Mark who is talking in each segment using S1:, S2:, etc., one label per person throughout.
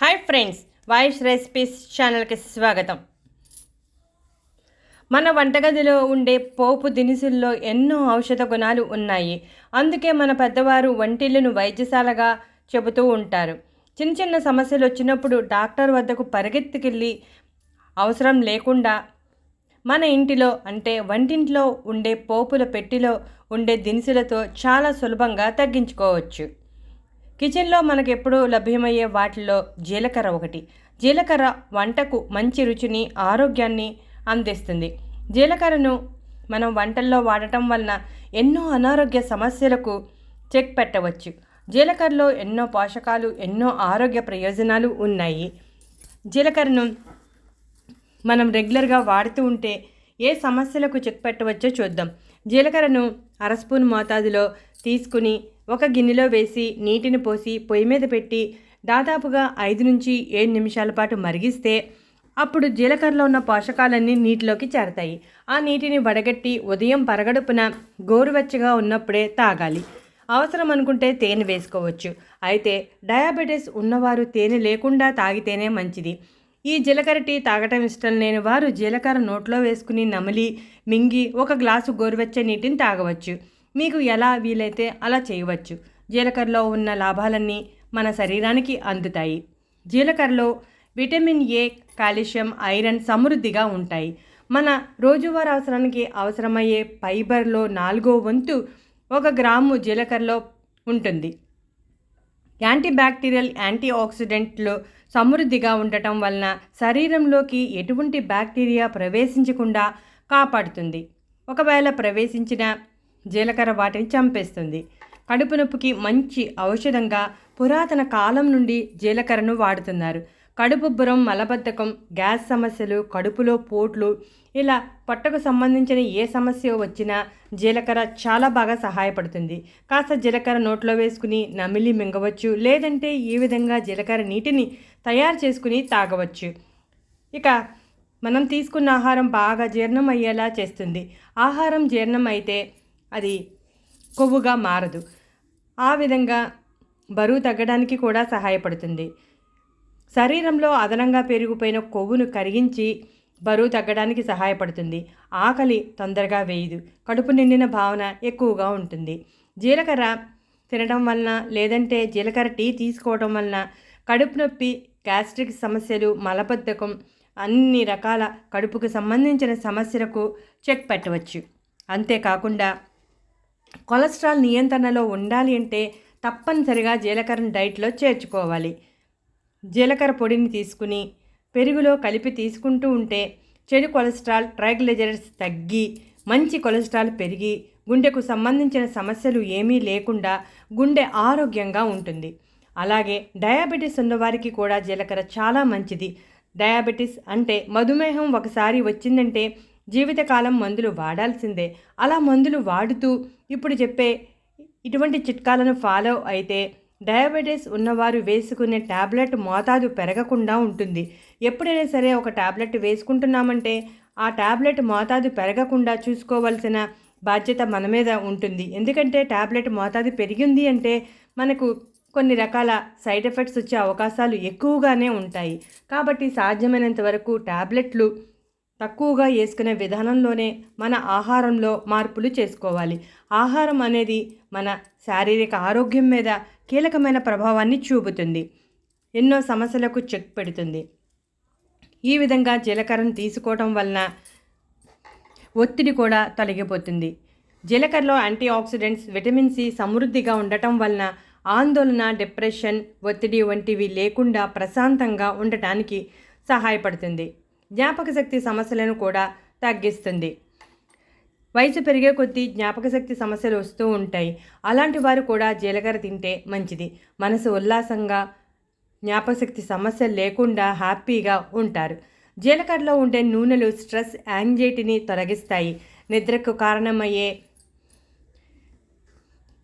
S1: Hi friends voice recipes ఛానల్కి స్వాగతం. మన వంటగదిలో ఉండే పోపు దినుసుల్లో ఎన్నో ఔషధ గుణాలు ఉన్నాయి. అందుకే మన పెద్దవారు వంటిల్లును వైద్యశాలగా చెబుతూ ఉంటారు. చిన్న చిన్న సమస్యలు వచ్చినప్పుడు డాక్టర్ వద్దకు పరిగెత్తుకెళ్ళి అవసరం లేకుండా మన ఇంటిలో అంటే వంటింట్లో ఉండే పోపుల పెట్టిలో ఉండే దినుసులతో చాలా సులభంగా తగ్గించుకోవచ్చు. కిచెన్లో మనకు ఎప్పుడూ లభ్యమయ్యే వాటిల్లో జీలకర్ర ఒకటి. జీలకర్ర వంటకు మంచి రుచిని ఆరోగ్యాన్ని అందిస్తుంది. జీలకర్రను మనం వంటల్లో వాడటం వలన ఎన్నో అనారోగ్య సమస్యలకు చెక్ పెట్టవచ్చు. జీలకర్రలో ఎన్నో పోషకాలు ఎన్నో ఆరోగ్య ప్రయోజనాలు ఉన్నాయి. జీలకర్రను మనం రెగ్యులర్గా వాడుతూ ఉంటే ఏ సమస్యలకు చెక్ పెట్టవచ్చో చూద్దాం. జీలకర్రను అర స్పూన్ మోతాదులో తీసుకుని ఒక గిన్నెలో వేసి నీటిని పోసి పొయ్యి మీద పెట్టి దాదాపుగా ఐదు నుంచి ఏడు నిమిషాల పాటు మరిగిస్తే అప్పుడు జీలకర్రలో ఉన్న పోషకాలన్నీ నీటిలోకి చేరతాయి. ఆ నీటిని వడగట్టి ఉదయం పరగడుపున గోరువెచ్చగా ఉన్నప్పుడే తాగాలి. అవసరం అనుకుంటే తేనె వేసుకోవచ్చు. అయితే డయాబెటీస్ ఉన్నవారు తేనె లేకుండా తాగితేనే మంచిది. ఈ జీలకర్ర టీ తాగటం ఇష్టం లేని వారు జీలకర్ర నోట్లో వేసుకుని నమిలి మింగి ఒక గ్లాసు గోరువెచ్చ నీటిని తాగవచ్చు. మీకు ఎలా వీలైతే అలా చేయవచ్చు. జీలకర్రలో ఉన్న లాభాలన్నీ మన శరీరానికి అందుతాయి. జీలకర్రలో విటమిన్ ఏ కాల్షియం ఐరన్ సమృద్ధిగా ఉంటాయి. మన రోజువారీ అవసరానికి అవసరమయ్యే ఫైబర్లో నాలుగో వంతు ఒక గ్రాము జీలకర్రలో ఉంటుంది. యాంటీ బ్యాక్టీరియల్ యాంటీ ఆక్సిడెంట్లు సమృద్ధిగా ఉండటం వలన శరీరంలోకి ఎటువంటి బ్యాక్టీరియా ప్రవేశించకుండా కాపాడుతుంది. ఒకవేళ ప్రవేశించిన జీలకర్ర వాటిని చంపేస్తుంది. కడుపు నొప్పికి మంచి ఔషధంగా పురాతన కాలం నుండి జీలకర్రను వాడుతున్నారు. కడుపుబ్బరం మలబద్ధకం గ్యాస్ సమస్యలు కడుపులో పోట్లు ఇలా పొట్టకు సంబంధించిన ఏ సమస్య వచ్చినా జీలకర్ర చాలా బాగా సహాయపడుతుంది. కాస్త జీలకర్ర నోట్లో వేసుకుని నమిలి మింగవచ్చు లేదంటే ఈ విధంగా జీలకర్ర నీటిని తయారు చేసుకుని తాగవచ్చు. ఇక మనం తీసుకున్న ఆహారం బాగా జీర్ణం అయ్యేలా చేస్తుంది. ఆహారం జీర్ణం అయితే అది కొవ్వుగా మారదు. ఆ విధంగా బరువు తగ్గడానికి కూడా సహాయపడుతుంది. శరీరంలో అదనంగా పెరిగిపోయిన కొవ్వును కరిగించి బరువు తగ్గడానికి సహాయపడుతుంది. ఆకలి తొందరగా వేయదు. కడుపు నిండిన భావన ఎక్కువగా ఉంటుంది. జీలకర్ర తినడం వలన లేదంటే జీలకర్ర టీ తీసుకోవడం వలన కడుపు నొప్పి గ్యాస్ట్రిక్ సమస్యలు మలబద్ధకం అన్ని రకాల కడుపుకు సంబంధించిన సమస్యలకు చెక్ పెట్టవచ్చు. అంతేకాకుండా కొలెస్ట్రాల్ నియంత్రణలో ఉండాలి అంటే తప్పనిసరిగా జీలకర్రను డైట్లో చేర్చుకోవాలి. జీలకర్ర పొడిని తీసుకుని పెరుగులో కలిపి తీసుకుంటూ ఉంటే చెడు కొలెస్ట్రాల్ ట్రైగ్లిజరైడ్స్ తగ్గి మంచి కొలెస్ట్రాల్ పెరిగి గుండెకు సంబంధించిన సమస్యలు ఏమీ లేకుండా గుండె ఆరోగ్యంగా ఉంటుంది. అలాగే డయాబెటీస్ ఉన్నవారికి కూడా జీలకర్ర చాలా మంచిది. డయాబెటీస్ అంటే మధుమేహం ఒకసారి వచ్చిందంటే జీవితకాలం మందులు వాడాల్సిందే. అలా మందులు వాడుతూ ఇప్పుడు చెప్పే ఇటువంటి చిట్కాలను ఫాలో అయితే డయాబెటీస్ ఉన్నవారు వేసుకునే ట్యాబ్లెట్ మోతాదు పెరగకుండా ఉంటుంది. ఎప్పుడైనా సరే ఒక ట్యాబ్లెట్ వేసుకుంటున్నామంటే ఆ ట్యాబ్లెట్ మోతాదు పెరగకుండా చూసుకోవాల్సిన బాధ్యత మన మీద ఉంటుంది. ఎందుకంటే ట్యాబ్లెట్ మోతాదు పెరిగింది అంటే మనకు కొన్ని రకాల సైడ్ ఎఫెక్ట్స్ వచ్చే అవకాశాలు ఎక్కువగానే ఉంటాయి. కాబట్టి సాధ్యమైనంత వరకు ట్యాబ్లెట్లు తక్కువగా వేసుకునే విధానంలోనే మన ఆహారంలో మార్పులు చేసుకోవాలి. ఆహారం అనేది మన శారీరక ఆరోగ్యం మీద కీలకమైన ప్రభావాన్ని చూపుతుంది. ఎన్నో సమస్యలకు చెక్ పెడుతుంది. ఈ విధంగా జీలకర్రను తీసుకోవటం వలన ఒత్తిడి కూడా తొలగిపోతుంది. జీలకర్రలో యాంటీ ఆక్సిడెంట్స్ విటమిన్ సి సమృద్ధిగా ఉండటం వలన ఆందోళన డిప్రెషన్ ఒత్తిడి వంటివి లేకుండా ప్రశాంతంగా ఉండటానికి సహాయపడుతుంది. జ్ఞాపక శక్తి సమస్యలను కూడా తగ్గిస్తుంది. వయసు పెరిగే కొద్దీ జ్ఞాపక శక్తి సమస్యలు వస్తూ ఉంటాయి. అలాంటి వారు కూడా జీలకర్ర తింటే మంచిది. మనసు ఉల్లాసంగా జ్ఞాపకశక్తి సమస్యలు లేకుండా హ్యాపీగా ఉంటారు. జీలకర్రలో ఉండే నూనెలు స్ట్రెస్ యాంగ్జైటీని తొలగిస్తాయి. నిద్రకు కారణమయ్యే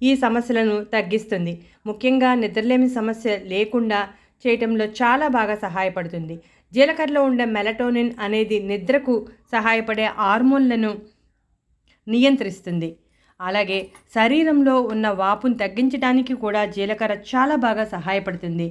S1: ఈ సమస్యలను తగ్గిస్తుంది. ముఖ్యంగా నిద్రలేమి సమస్య లేకుండా చేయటంలో చాలా బాగా సహాయపడుతుంది. జీలకర్రలో ఉండే మెలటోనిన్ అనేది నిద్రకు సహాయపడే హార్మోన్లను నియంత్రిస్తుంది. అలాగే శరీరంలో ఉన్న వాపును తగ్గించడానికి కూడా జీలకర్ర చాలా బాగా సహాయపడుతుంది.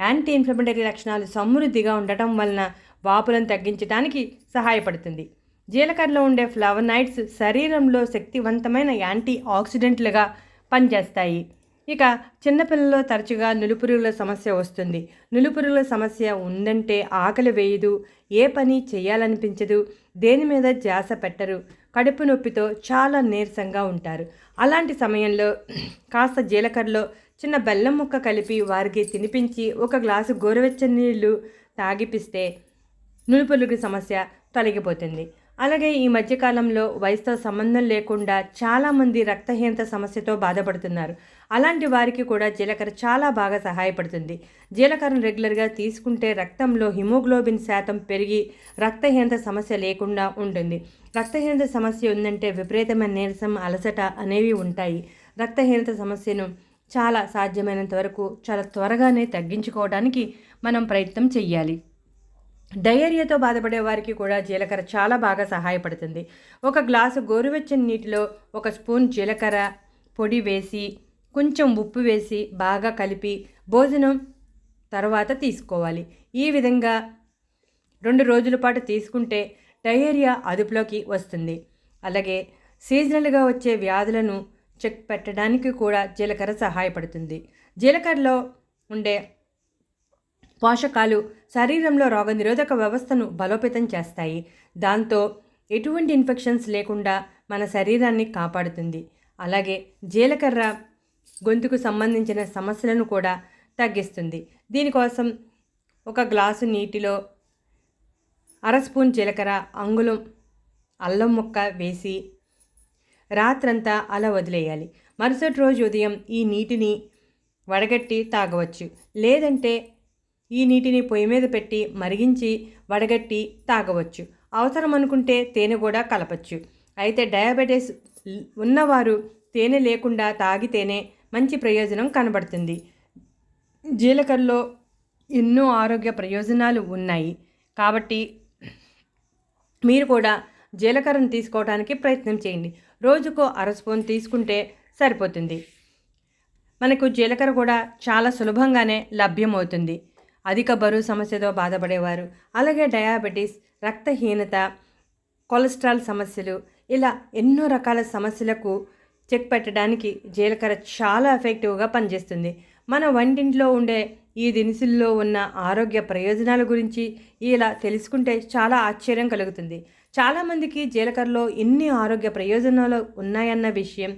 S1: యాంటీ ఇన్ఫ్లమేటరీ లక్షణాలు సమృద్ధిగా ఉండటం వలన వాపులను తగ్గించడానికి సహాయపడుతుంది. జీలకర్రలో ఉండే ఫ్లవనైడ్స్ శరీరంలో శక్తివంతమైన యాంటీ ఆక్సిడెంట్లుగా పనిచేస్తాయి. ఇక చిన్నపిల్లల్లో తరచుగా నులుపురుగుల సమస్య వస్తుంది. నులుపురుగుల సమస్య ఉందంటే ఆకలి వేయదు ఏ పని చేయాలనిపించదు దేని మీద ధ్యాస పెట్టరు కడుపు నొప్పితో చాలా నీరసంగా ఉంటారు. అలాంటి సమయంలో కాస్త జీలకర్రలో చిన్న బెల్లం ముక్క కలిపి వారికి తినిపించి ఒక గ్లాసు గోరువెచ్చని నీళ్ళు తాగిపిస్తే నులుపురుగు సమస్య తొలగిపోతుంది. అలాగే ఈ మధ్యకాలంలో వయసుతో సంబంధం లేకుండా చాలామంది రక్తహీనత సమస్యతో బాధపడుతున్నారు. అలాంటి వారికి కూడా జీలకర్ర చాలా బాగా సహాయపడుతుంది. జీలకర్రను రెగ్యులర్గా తీసుకుంటే రక్తంలో హిమోగ్లోబిన్ శాతం పెరిగి రక్తహీనత సమస్య లేకుండా ఉంటుంది. రక్తహీనత సమస్య ఉందంటే విపరీతమైన నీరసం అలసట అనేవి ఉంటాయి. రక్తహీనత సమస్యను చాలా సాధ్యమైనంత వరకు చాలా త్వరగానే తగ్గించుకోవడానికి మనం ప్రయత్నం చెయ్యాలి. డయేరియాతో బాధపడే వారికి కూడా జీలకర్ర చాలా బాగా సహాయపడుతుంది. ఒక గ్లాసు గోరువెచ్చని నీటిలో ఒక స్పూన్ జీలకర్ర పొడి వేసి కొంచెం ఉప్పు వేసి బాగా కలిపి భోజనం తర్వాత తీసుకోవాలి. ఈ విధంగా రెండు రోజుల పాటు తీసుకుంటే డయేరియా అదుపులోకి వస్తుంది. అలాగే సీజనల్గా వచ్చే వ్యాధులను చెక్ పెట్టడానికి కూడా జీలకర్ర సహాయపడుతుంది. జీలకర్రలో ఉండే పోషకాలు శరీరంలో రోగనిరోధక వ్యవస్థను బలోపేతం చేస్తాయి. దాంతో ఎటువంటి ఇన్ఫెక్షన్స్ లేకుండా మన శరీరాన్ని కాపాడుతుంది. అలాగే జీలకర్ర గొంతుకు సంబంధించిన సమస్యలను కూడా తగ్గిస్తుంది. దీనికోసం ఒక గ్లాసు నీటిలో అర స్పూన్ జీలకర్ర అంగుళం అల్లం ముక్క వేసి రాత్రంతా అలా వదిలేయాలి. మరుసటి రోజు ఉదయం ఈ నీటిని వడగట్టి తాగవచ్చు. లేదంటే ఈ నీటిని పొయ్యి మీద పెట్టి మరిగించి వడగట్టి తాగవచ్చు. అవసరం అనుకుంటే తేనె కూడా కలపచ్చు. అయితే డయాబెటీస్ ఉన్నవారు తేనె లేకుండా తాగితేనే మంచి ప్రయోజనం కనబడుతుంది. జీలకర్రలో ఎన్నో ఆరోగ్య ప్రయోజనాలు ఉన్నాయి. కాబట్టి మీరు కూడా జీలకర్రను తీసుకోవడానికి ప్రయత్నం చేయండి. రోజుకో అర స్పూన్ తీసుకుంటే సరిపోతుంది. మనకు జీలకర్ర కూడా చాలా సులభంగానే లభ్యమవుతుంది. అధిక బరువు సమస్యతో బాధపడేవారు. అలాగే డయాబెటీస్ రక్తహీనత కొలెస్ట్రాల్ సమస్యలు ఇలా ఎన్నో రకాల సమస్యలకు చెక్ పెట్టడానికి జీలకర్ర చాలా ఎఫెక్టివ్గా పనిచేస్తుంది. మన వంటింట్లో ఉండే ఈ దినుసుల్లో ఉన్న ఆరోగ్య ప్రయోజనాల గురించి ఇలా తెలుసుకుంటే చాలా ఆశ్చర్యం కలుగుతుంది. చాలామందికి జీలకర్రలో ఎన్ని ఆరోగ్య ప్రయోజనాలు ఉన్నాయన్న విషయం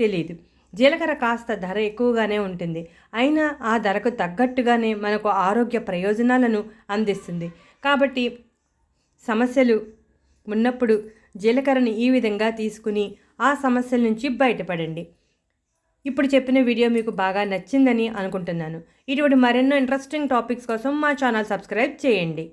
S1: తెలియదు జీలకర్ర కాస్త ధర ఎక్కువగానే ఉంటుంది. అయినా ఆ ధరకు తగ్గట్టుగానే మనకు ఆరోగ్య ప్రయోజనాలను అందిస్తుంది. కాబట్టి సమస్యలు ఉన్నప్పుడు జీలకర్రని ఈ విధంగా తీసుకుని ఆ సమస్యల నుంచి బయటపడండి. ఇప్పుడు చెప్పిన వీడియో మీకు బాగా నచ్చిందని అనుకుంటున్నాను. ఇటువంటి మరెన్నో ఇంట్రెస్టింగ్ టాపిక్స్ కోసం మా ఛానల్ సబ్స్క్రైబ్ చేయండి.